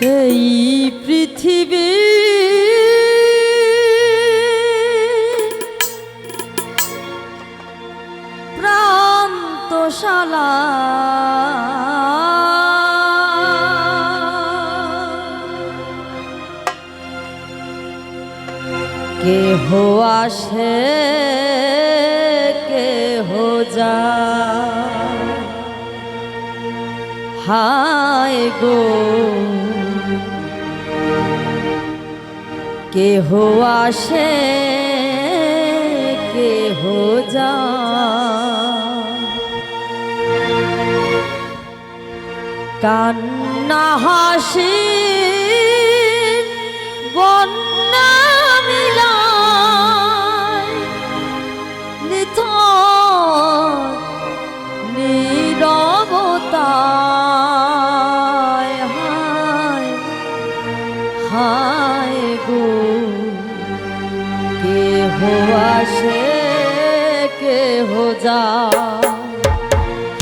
এই পৃথিবী। প্রান্তশালা। কেহ আসে কেহ যা হায় গো কেহ আসে কেহ যা কান্না হাসি বন্যা কেহ আসে কেহ যা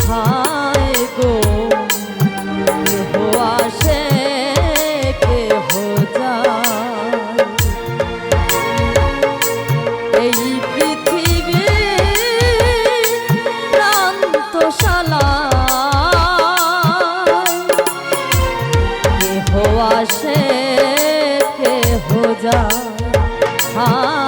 হায় গো, কেহ আসে, কেহ যায়। এই পৃথিবী প্রান্তশালা কেহ আসে, কেহ যায়। হায় গো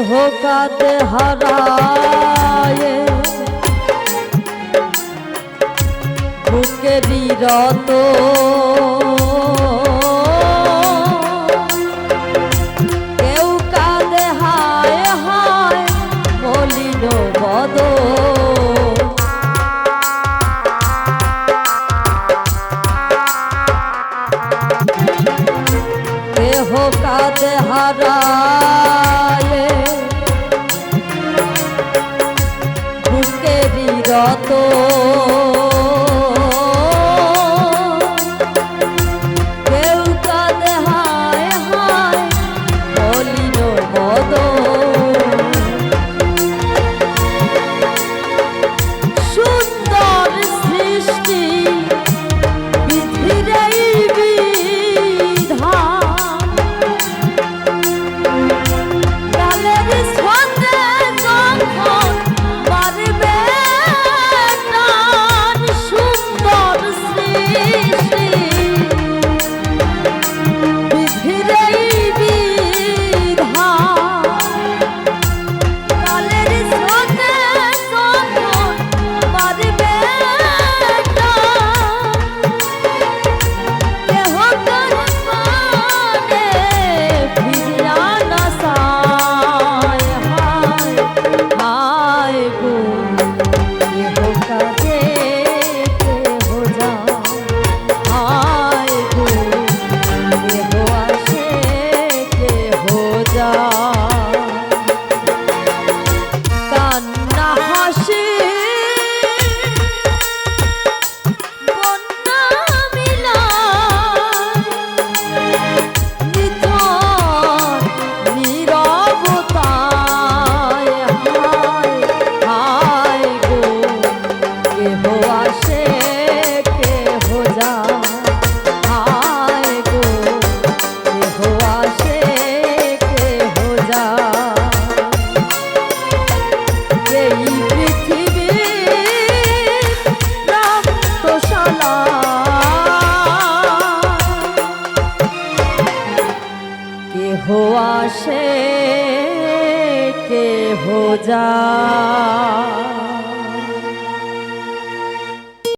কাতে হারায় বুকেরই রত। কেউ কাঁদে হায় হায় মলিন বদ কেহ কাঁদে হারায়। আসে কেহ যায়?